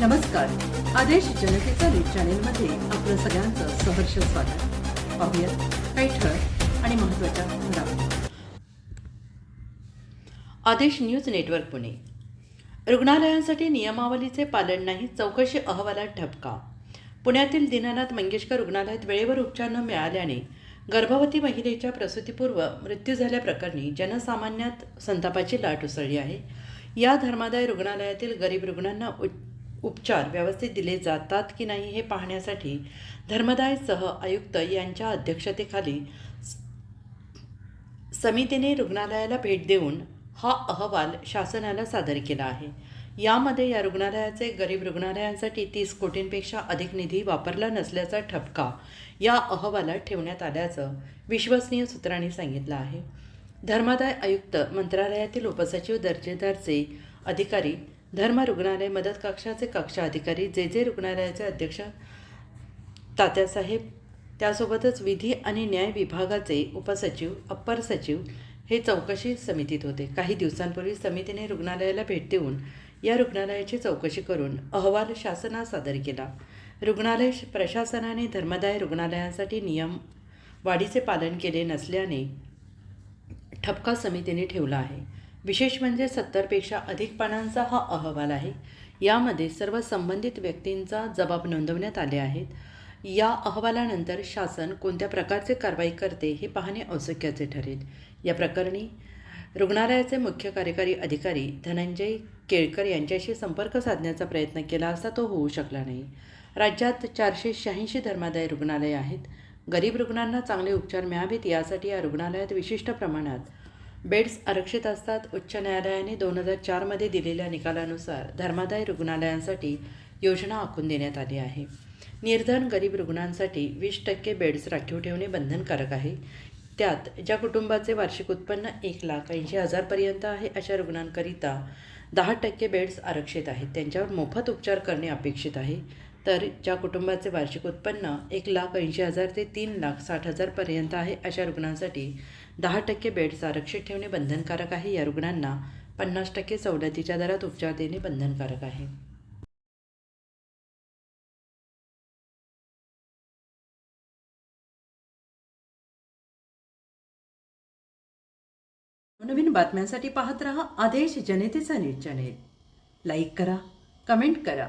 नमस्कार. आदेश जनतेचा न्यूज चॅनेलमध्ये आपलं सगळ्यांचं सहर्ष स्वागत. पाहूयात काही ठळक आणि महत्त्वाच्या घडामोडी. Adesh news network Pune. रुग्णालयांसाठी नियमावलीचे पालन नाही चौकशी अहवालात ठपका. पुण्यातील दीनानाथ मंगेशकर रुग्णालयात वेळेवर उपचार न मिळाल्याने गर्भवती महिलेच्या प्रसूतीपूर्व मृत्यू झाल्याप्रकरणी जनसामान्यात संतापाची लाट उसळली आहे. या धर्मादाय रुग्णालयातील गरीब रुग्णांना उ उपचार व्यवस्थित दिले जातात की नाही हे पाहण्यासाठी धर्मदाय सह आयुक्त यांच्या अध्यक्षतेखाली समितीने रुग्णालयाला भेट देऊन हा अहवाल शासनाला सादर केला आहे. यामध्ये या रुग्णालयाचे गरीब रुग्णालयांसाठी तीस कोटींपेक्षा अधिक निधी वापरला नसल्याचा ठपका या अहवालात ठेवण्यात आल्याचं विश्वसनीय सूत्रांनी सांगितलं आहे. धर्मादाय आयुक्त मंत्रालयातील उपसचिव दर्जेदारचे अधिकारी धर्म रुग्णालय मदत कक्षाचे कक्षा अधिकारी जे जे रुग्णालयाचे अध्यक्ष तात्यासाहेब त्यासोबतच विधी आणि न्याय विभागाचे उपसचिव अप्पर सचिव हे चौकशी समितीत होते. काही दिवसांपूर्वी समितीने रुग्णालयाला भेट देऊन या रुग्णालयाची चौकशी करून अहवाल शासनास सादर केला. रुग्णालय प्रशासनाने धर्मदाय रुग्णालयांसाठी नियम वाढीचे पालन केले नसल्याने ठपका समितीने ठेवला आहे. विशेष म्हणजे सत्तरपेक्षा अधिक पानांचा हा अहवाल आहे. यामध्ये सर्व संबंधित व्यक्तींचा जबाब नोंदवण्यात आले आहेत. या अहवालानंतर शासन कोणत्या प्रकारचे कारवाई करते हे पाहणे औत्सुक्याचे ठरेल. या प्रकरणी रुग्णालयाचे मुख्य कार्यकारी अधिकारी धनंजय केळकर यांच्याशी संपर्क साधण्याचा प्रयत्न केला असता तो होऊ शकला नाही. राज्यात चारशे शहाऐंशी धर्मादाय रुग्णालये आहेत. गरीब रुग्णांना चांगले उपचार मिळावेत यासाठी या रुग्णालयात विशिष्ट प्रमाणात बेड्स आरक्षित असतात. उच्च न्यायालयाने दोन हजार चारमध्ये दिलेल्या निकालानुसार धर्मादाय रुग्णालयांसाठी योजना आखून देण्यात आली आहे. निर्धन गरीब रुग्णांसाठी वीस टक्के बेड्स राखीव ठेवणे बंधनकारक आहे. त्यात ज्या कुटुंबाचे वार्षिक उत्पन्न एक लाख ऐंशी हजारपर्यंत आहे अशा रुग्णांकरिता दहा टक्के बेड्स आरक्षित आहेत. त्यांच्यावर मोफत उपचार करणे अपेक्षित आहे. तर ज्या कुटुंबाचे वार्षिक उत्पन्न एक लाख ऐंशी हजार ते तीन लाख साठ हजारपर्यंत आहे अशा रुग्णांसाठी दहा टक्के बेड्स आरक्षित ठेवणे बंधनकारक आहे. या रुग्णांना पन्नास टक्के सवलतीच्या दरात उपचार देणे बंधनकारक आहे. नवीन बातम्यांसाठी पाहत रहा आदेश जनतेचा न्यूज चॅनेल. लाईक करा कमेंट करा.